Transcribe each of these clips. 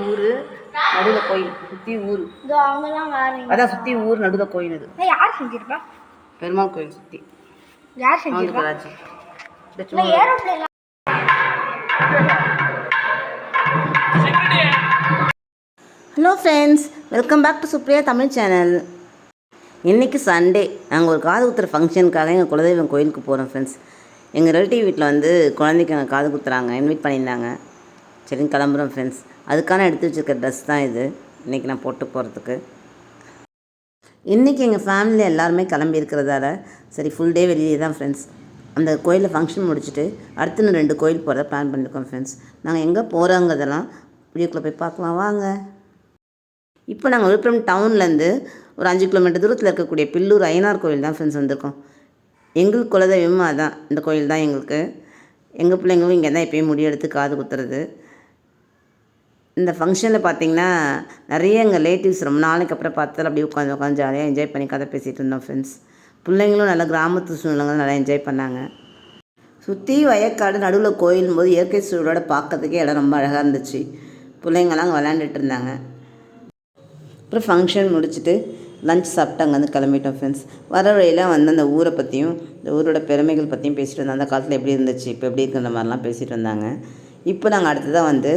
ஊர் நடுவில் கோயில் சுற்றி ஊர். அதான் சுற்றி ஊர் நடுவில் கோயில் இது நான் யார் செஞ்சிருப்பா? பெருமாள் கோயில் சுற்றி யார் செஞ்சிருப்பா? Hello friends welcome back to Supriya Tamil channel இன்றைக்கி சண்டே நாங்கள் ஒரு காது குத்துற ஃபங்க்ஷனுக்காக எங்கள் குலதெய்வம் கோயிலுக்கு போகிறோம் ஃப்ரெண்ட்ஸ் எங்கள் ரிலேட்டிவ் வீட்டில் வந்து குழந்தைக்கு அங்கே காது குத்துறாங்க இன்வைட் பண்ணியிருந்தாங்க. சரின்னு கிளம்புறோம் ஃப்ரெண்ட்ஸ் அதுக்கான எடுத்து வச்சுருக்க ட்ரெஸ் தான் இது. இன்றைக்கி நான் போட்டு போகிறதுக்கு இன்றைக்கி எங்கள் ஃபேமிலியில் எல்லாருமே கிளம்பி இருக்கிறதால சரி ஃபுல் டே வெளியே தான் ஃப்ரெண்ட்ஸ் அந்த கோயிலில் ஃபங்க்ஷன் முடிச்சுட்டு அடுத்து இன்னும் ரெண்டு கோயில் போகிறத பிளான் பண்ணியிருக்கோம் ஃப்ரெண்ட்ஸ் நாங்கள் எங்கே போகிறோங்கிறதெல்லாம் வீடியோக்குள்ளே போய் பார்க்கலாம். வாங்க. இப்போ நாங்கள் விழுப்புரம் டவுன்லேருந்து ஒரு அஞ்சு கிலோமீட்டர் தூரத்தில் இருக்கக்கூடிய பில்லூர் ஐயனார் கோயில் தான் ஃப்ரெண்ட்ஸ் வந்திருக்கோம். எங்களுக்கு குலதெய்வமும் அதான். இந்த கோயில் தான் எங்களுக்கு. எங்கள் பிள்ளைங்களும் இங்கே தான் எப்பயும் முடியெடுத்து காது குத்துறது. இந்த ஃபங்க்ஷனில் பார்த்தீங்கன்னா நிறைய எங்கள் ரிலேட்டிவ்ஸ் ரொம்ப நாளைக்கு அப்புறம் பார்த்தாலும் அப்படியே உட்காந்து உட்காந்து ஜாலியாக என்ஜாய் பண்ணி கதை பேசிகிட்டு இருந்தோம் ஃப்ரெண்ட்ஸ் பிள்ளைங்களும் நல்லா கிராமத்து சூழ்நிலைகள் நல்லா என்ஜாய் பண்ணாங்க. சுற்றி வயக்காடு நடுவில் கோயிலும் போது இயற்கை சூழலோட பார்க்கறதுக்கே இடம் ரொம்ப அழகாக இருந்துச்சு. பிள்ளைங்கள்லாம் அங்கே விளையாண்டுட்டு இருந்தாங்க. அப்புறம் ஃபங்க்ஷன் முடிச்சுட்டு லஞ்ச் சாப்பிட்டு அங்கே வந்து கிளம்பிட்டோம் ஃப்ரெண்ட்ஸ் வர வழியில் வந்து அந்த ஊரை பற்றியும் இந்த ஊரோட பெருமைகள் பற்றியும் பேசிட்டு வந்தோம் அந்த காலத்தில் எப்படி இருந்துச்சு இப்போ எப்படி இருக்கிற மாதிரிலாம் பேசிகிட்டு இருந்தாங்க. இப்போ நாங்கள் அடுத்ததாக வந்து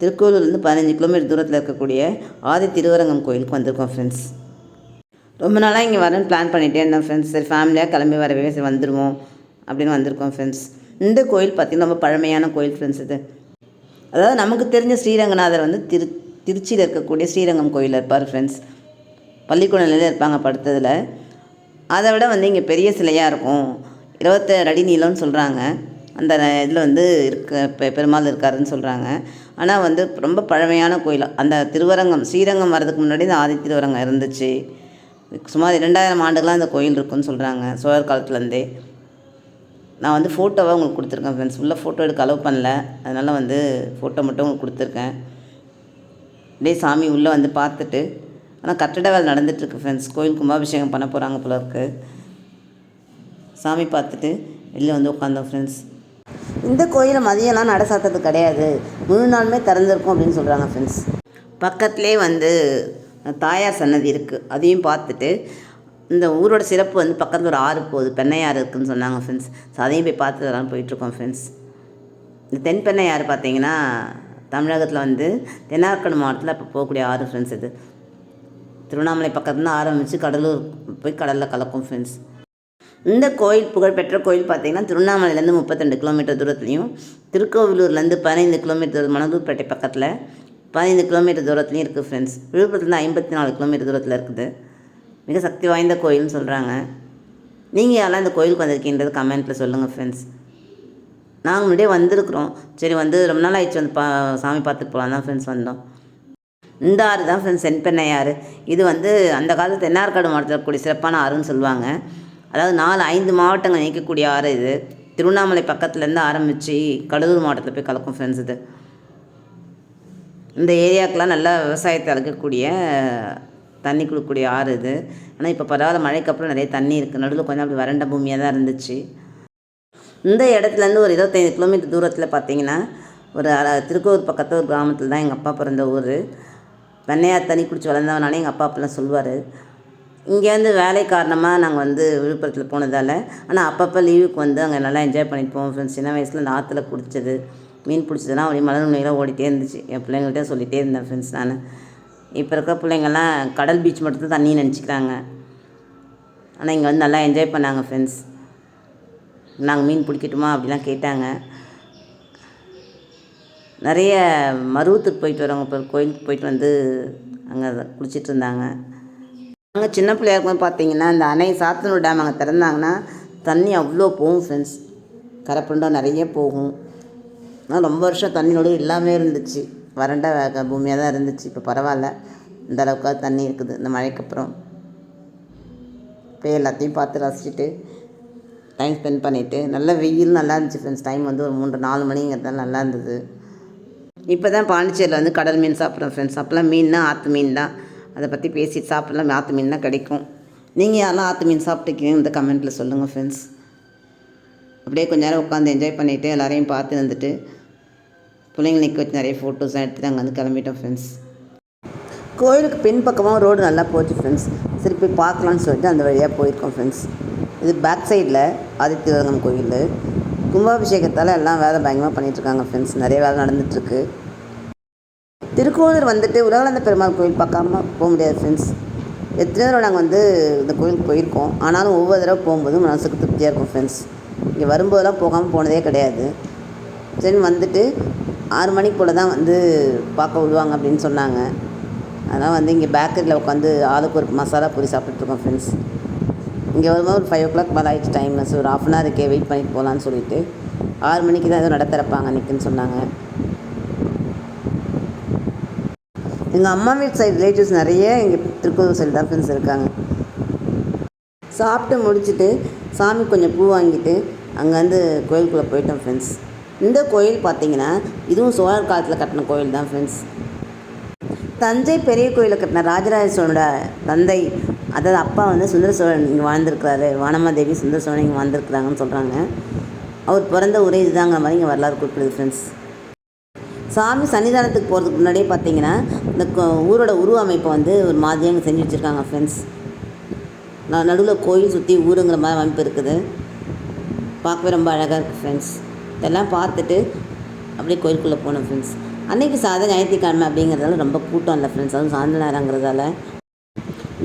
திருக்கோவிலூர்லேருந்து பதினஞ்சு கிலோமீட்டர் தூரத்தில் இருக்கக்கூடிய ஆதி திருவரங்கம் கோயிலுக்கு வந்திருக்கோம் ஃப்ரெண்ட்ஸ் ரொம்ப நாளாக இங்கே வரேன்னு பிளான் பண்ணிகிட்டே இருந்தோம் ஃப்ரெண்ட்ஸ் சரி ஃபேமிலியாக கிளம்பி வரவே சரி வந்துடுவோம் அப்படின்னு வந்திருக்கோம் ஃப்ரெண்ட்ஸ் இந்த கோயில் பார்த்திங்கன்னா ரொம்ப பழமையான கோயில் ஃப்ரெண்ட்ஸ் இது. அதாவது நமக்கு தெரிஞ்ச ஸ்ரீரங்கநாதர் வந்து திரு திருச்சியில் இருக்கக்கூடிய ஸ்ரீரங்கம் கோயிலில் இருப்பார் ஃப்ரெண்ட்ஸ் பள்ளிக்கூடத்தில் இருப்பாங்க படுத்ததில். அதை விட வந்து இங்கே பெரிய சிலையாக இருக்கும். இருபத்தேழு அடி நீளம்னு சொல்கிறாங்க அந்த இதில் வந்து இருக்க பெ பெருமாள் இருக்காருன்னு சொல்கிறாங்க ஆனால் வந்து ரொம்ப பழமையான கோயில். அந்த திருவரங்கம் ஸ்ரீரங்கம் வர்றதுக்கு முன்னாடி இந்த ஆதி திருவரங்கம் இருந்துச்சு. சுமார் இரண்டாயிரம் ஆண்டுகளாக அந்த கோயில் இருக்குன்னு சொல்கிறாங்க சோழர் காலத்துலேருந்தே. நான் வந்து ஃபோட்டோவாக உங்களுக்கு கொடுத்துருக்கேன் ஃப்ரெண்ட்ஸ் ஃபுல்லாக ஃபோட்டோ எடுக்க அலோவ் பண்ணல. அதனால் வந்து ஃபோட்டோ மட்டும் உங்களுக்கு கொடுத்துருக்கேன். அப்படியே சாமி உள்ளே வந்து பார்த்துட்டு ஆனால் கட்டட வேலை நடந்துகிட்ருக்கு ஃப்ரெண்ட்ஸ் கோயில் கும்பாபிஷேகம் பண்ண போகிறாங்க போல இருக்கு. சாமி பார்த்துட்டு வெளியில் வந்து உட்காந்தோம் ஃப்ரெண்ட்ஸ் இந்த கோயிலை மதியம்லாம் நட சாத்துறது கிடையாது. முழு நாளுமே திறந்துருக்கும் அப்படின்னு சொல்கிறாங்க ஃப்ரெண்ட்ஸ் பக்கத்துலேயே வந்து தாயார் சன்னதி இருக்குது அதையும் பார்த்துட்டு இந்த ஊரோட சிறப்பு வந்து பக்கத்தில் ஒரு ஆறு போகுது. பெண்ணையாறு இருக்குதுன்னு சொன்னாங்க ஃப்ரெண்ட்ஸ் ஸோ அதையும் போய் பார்த்துட்டு வரலாம்னு போயிட்டுருக்கோம் ஃப்ரெண்ட்ஸ் இந்த தென்பெண்ணையாறு பார்த்தீங்கன்னா தமிழகத்தில் வந்து தென்னார்கடு மாவட்டத்தில் இப்போ போகக்கூடிய ஆறு ஃப்ரெண்ட்ஸ் இது. திருவண்ணாமலை பக்கத்துலேருந்து ஆரம்பித்து கடலூர் போய் கடலில் கலக்கும் ஃப்ரெண்ட்ஸ் இந்த கோயில் புகழ்பெற்ற கோயில் பார்த்தீங்கன்னா திருவண்ணாமலையிலேருந்து முப்பத்திரெண்டு கிலோமீட்டர் தூரத்துலையும் திருக்கோவிலூர்லேருந்து பதினைந்து கிலோமீட்டர் மணதூர்பேட்டை பக்கத்தில் பதினைந்து கிலோமீட்டர் தூரத்துலையும் இருக்குது ஃப்ரெண்ட்ஸ் விழுப்புரத்துலேருந்து ஐம்பத்தி நாலு கிலோமீட்டர் தூரத்தில் இருக்குது. மிக சக்தி வாய்ந்த கோயில்னு சொல்கிறாங்க நீங்கள் யாரெல்லாம் இந்த கோயிலுக்கு வந்திருக்கீன்றது கமெண்ட்டில் சொல்லுங்கள் ஃப்ரெண்ட்ஸ் நாங்கள் முன்னாடியே வந்திருக்கிறோம். சரி வந்து ரொம்ப நாள் ஆயிடுச்சு வந்து பா சாமி பார்த்துட்டு போகலாம் தான் ஃப்ரெண்ட்ஸ் வந்தோம். இந்த ஆறு தான் ஃப்ரெண்ட்ஸ் செண்பெண்ணை ஆறு இது வந்து அந்த காலத்து தென்னார்காடு மாவட்டத்தில் கூடிய சிறப்பான ஆறுன்னு சொல்லுவாங்க. அதாவது நாலு ஐந்து மாவட்டங்கள் நீக்கக்கூடிய ஆறு இது. திருவண்ணாமலை பக்கத்துலேருந்து ஆரம்பித்து கடலூர் மாவட்டத்தில் போய் கலக்கும் ஃப்ரெண்ட்ஸ் இது. இந்த ஏரியாக்கெலாம் நல்லா விவசாயத்தை அழைக்கக்கூடிய தண்ணி கொடுக்கக்கூடிய ஆறு இது. ஆனால் இப்போ பரவாயில்ல மழைக்கு அப்புறம் நிறைய தண்ணி இருக்குது நடுவில் கொஞ்சம் அப்படி வறண்ட பூமியாக தான் இருந்துச்சு. இந்த இடத்துலேருந்து ஒரு இருபத்தைந்து கிலோமீட்டர் தூரத்தில் பார்த்தீங்கன்னா ஒரு அர- பக்கத்து ஒரு கிராமத்தில் தான் எங்கள் அப்பா பிறந்த ஊர். வெண்ணையாக தண்ணி குடிச்சு வளர்ந்தவனாலே எங்கள் அப்பா அப்பெல்லாம் சொல்லுவார். இங்கேருந்து வேலை காரணமாக நாங்கள் வந்து விழுப்புரத்தில் போனதால் ஆனால் அப்பப்போ லீவுக்கு வந்து அங்கே நல்லா என்ஜாய் பண்ணிட்டு போவோம் ஃப்ரெண்ட்ஸ் சின்ன வயசில் அந்த ஆற்றுல குடித்தது மீன் பிடிச்சதுலாம் அப்படியே மலர் நுண்ணிலாம் ஓடிட்டே இருந்துச்சு. என் பிள்ளைங்கள்ட்ட சொல்லிகிட்டே இருந்தேன் ஃப்ரெண்ட்ஸ் நான். இப்போ இருக்க பிள்ளைங்கள்லாம் கடல் பீச் மட்டும் தான் தண்ணி நினச்சிக்கிறாங்க. ஆனால் இங்கே வந்து நல்லா என்ஜாய் பண்ணாங்க ஃப்ரெண்ட்ஸ் நாங்கள் மீன் பிடிக்கட்டுமா அப்படிலாம் கேட்டாங்க. நிறைய மருவத்தூர் போயிட்டு வரவங்க இப்போ கோயிலுக்கு போயிட்டு வந்து அங்கே குளிச்சிட்டு இருந்தாங்க அங்கே சின்ன பிள்ளையா இருக்கும்போது பார்த்தீங்கன்னா இந்த அணை சாத்தனூர் டேம் அங்கே திறந்தாங்கன்னா தண்ணி அவ்வளோ போகும் ஃப்ரெண்ட்ஸ் கரைப்புண்டம் நிறைய போகும். ஆனால் ரொம்ப வருஷம் தண்ணியோடு எல்லாமே இருந்துச்சு. வறண்ட பூமியாக தான் இருந்துச்சு. இப்போ பரவாயில்ல. இந்த அளவுக்காவது தண்ணி இருக்குது. இந்த மழைக்கு அப்புறம். போய் எல்லாத்தையும் பார்த்து ரசிச்சுட்டு டைம் ஸ்பெண்ட் பண்ணிவிட்டு நல்ல வெயில் நல்லா இருந்துச்சு ஃப்ரெண்ட்ஸ் டைம் வந்து ஒரு மூன்று நாலு மணிங்கிறதால நல்லா இருந்தது. இப்போ தான் பாண்டிச்சேரியில் வந்து கடல் மீன் சாப்பிட்றோம் ஃப்ரெண்ட்ஸ் அப்போல்லாம் மீன்னா ஆற்று மீன் தான் அதை பற்றி பேசி சாப்பிட்லாம். ஆற்று மீன் தான் கிடைக்கும். நீங்கள் யாரெல்லாம் ஆற்று மீன் சாப்பிட்டுருக்கீங்க இந்த கமெண்ட்டில் சொல்லுங்கள் ஃப்ரெண்ட்ஸ் அப்படியே கொஞ்ச நேரம் உட்காந்து என்ஜாய் பண்ணிவிட்டு எல்லாரையும் பார்த்து வந்துட்டு பிள்ளைங்க நிற்க வச்சு நிறைய ஃபோட்டோஸ்லாம் எடுத்துட்டு அங்கே வந்து கிளம்பிட்டோம் ஃப்ரெண்ட்ஸ் கோயிலுக்கு பின்பக்கமாக ரோடு நல்லா போச்சு ஃப்ரெண்ட்ஸ் சரி போய் பார்க்கலான்னு சொல்லிட்டு அந்த வழியாக போயிருக்கோம் ஃப்ரெண்ட்ஸ் இது பேக் சைடில் ஆதித்யவரங்கம் கோயில். கும்பாபிஷேகத்தால் எல்லாம் வேலை பயங்கரமாக பண்ணிகிட்ருக்காங்க ஃப்ரெண்ட்ஸ் நிறைய வேலை நடந்துகிட்ருக்கு திருக்கோவிலூர் வந்துட்டு உலகளந்த பெருமாள் கோயில் பார்க்காம போக முடியாது ஃப்ரெண்ட்ஸ் எத்தனையோ தடவை நாங்கள் வந்து இந்த கோயிலுக்கு போயிருக்கோம். ஆனாலும் ஒவ்வொரு தடவை போகும்போதும் மனசுக்கு திருப்தியாக இருக்கும் ஃப்ரெண்ட்ஸ் இங்கே வரும்போதெல்லாம் போகாமல் போனதே கிடையாது. சரி வந்துட்டு ஆறு மணிக்கு போல் தான் வந்து பார்க்க விடுவாங்க அப்படின்னு சொன்னாங்க. அதனால் வந்து இங்கே பேக்கரியில் உட்காந்து ஆளுக்கு ஒரு மசாலா பூரி சாப்பிட்டுருக்கோம் ஃப்ரெண்ட்ஸ் இங்கே வரும்போது ஒரு ஃபைவ் ஓ கிளாக் மேலே ஆகிடுச்சு டைம் ஸோ ஒரு ஆஃப் அன் ஹவர் இருக்கே வெயிட் பண்ணிட்டு போகலான்னு சொல்லிட்டு ஆறு மணிக்கு தான் ஏதோ நடத்திறப்பாங்க அன்றைக்குன்னு சொன்னாங்க. எங்கள் அம்மா வீட்டு சைடு ரிலேட்டிவ்ஸ் நிறைய இங்கே திருக்கோவில் சைடு தான் ஃப்ரெண்ட்ஸ் இருக்காங்க. சாப்பிட்டு முடிச்சுட்டு சாமி கொஞ்சம் பூ வாங்கிட்டு அங்கேருந்து கோயிலுக்குள்ளே போயிட்டோம் ஃப்ரெண்ட்ஸ் இந்த கோயில் பார்த்தீங்கன்னா இதுவும் சோழர் காலத்தில் கட்டின கோயில் தான் ஃப்ரெண்ட்ஸ் தஞ்சை பெரிய கோயிலை கட்டின ராஜராஜ சோழனோட தந்தை அதாவது அப்பா வந்து சுந்தர சோழன் இங்கே வாழ்ந்திருக்கிறாரு. வானமாதேவி சுந்தர சோழன் இங்கே வாழ்ந்திருக்கிறாங்கன்னு சொல்கிறாங்க அவர் பிறந்த ஊரே இதுதாங்கிற மாதிரி இங்கே வரலாறு குறிப்பிடுது ஃப்ரெண்ட்ஸ் சாமி சன்னிதானத்துக்கு போகிறதுக்கு முன்னாடியே பார்த்தீங்கன்னா இந்த ஊரோட உருவ அமைப்பை வந்து ஒரு மாதிரியாக செஞ்சு வச்சுருக்காங்க ஃப்ரெண்ட்ஸ் நான் நடுவில் கோயில் சுற்றி ஊருங்கிற மாதிரி அமைப்பு இருக்குது. பார்க்கவே ரொம்ப அழகாக இருக்குது ஃப்ரெண்ட்ஸ் இதெல்லாம் பார்த்துட்டு அப்படியே கோயிலுக்குள்ளே போனோம் ஃப்ரெண்ட்ஸ் அன்றைக்கி சாதம் ஞாயிற்றுக்கிழமை அப்படிங்கிறதால ரொம்ப கூட்டம் இல்லை ஃப்ரெண்ட்ஸ் அதுவும் சாயந்தரம் நேரங்கிறதால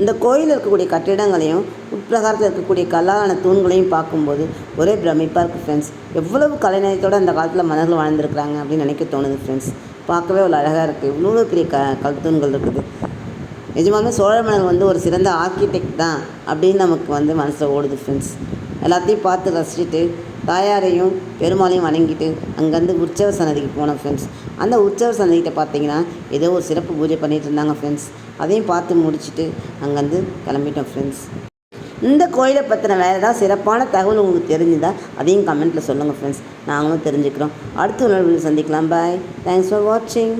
இந்த கோயிலில் இருக்கக்கூடிய கட்டிடங்களையும் உட்பிரகாரத்தில் இருக்கக்கூடிய கல்லாலான தூண்களையும் பார்க்கும்போது ஒரே பிரமிப்பாக இருக்குது ஃப்ரெண்ட்ஸ் எவ்வளவு கலைநயத்தோடு அந்த காலத்தில் மன்னர்கள் வாழ்ந்திருக்கிறாங்க அப்படின்னு நினைக்க தோணுது ஃப்ரெண்ட்ஸ் பார்க்கவே அவ்வளோ அழகாக இருக்குது இவ்வளோ பெரிய க கல் தூண்கள் இருக்குது. நிஜமாலுமே சோழ மன்னர் வந்து ஒரு சிறந்த ஆர்கிடெக்ட் தான் அப்படின்னு நமக்கு வந்து மனசில் ஓடுது ஃப்ரெண்ட்ஸ் எல்லாத்தையும் பார்த்து ரசிச்சுட்டு தாயாரையும் பெருமாளையும் வணங்கிட்டு அங்கேருந்து உற்சவ சன்னதிக்கு போனோம் ஃப்ரெண்ட்ஸ் அந்த உற்சவ சன்னதிக்கிட்ட பார்த்தீங்கன்னா ஏதோ ஒரு சிறப்பு பூஜை பண்ணிட்டு இருந்தாங்க ஃப்ரெண்ட்ஸ் அதையும் பார்த்து முடிச்சுட்டு அங்கேருந்து கிளம்பிட்டோம் ஃப்ரெண்ட்ஸ் இந்த கோயிலை பற்றின வேறு ஏதாவது சிறப்பான தகவல் உங்களுக்கு தெரிஞ்சுதா? அதையும் கமெண்ட்டில் சொல்லுங்கள் ஃப்ரெண்ட்ஸ் நாங்களும் தெரிஞ்சுக்கிறோம். அடுத்த உணர்வு சந்திக்கலாம். பாய் தேங்க்ஸ் ஃபார் வாட்சிங்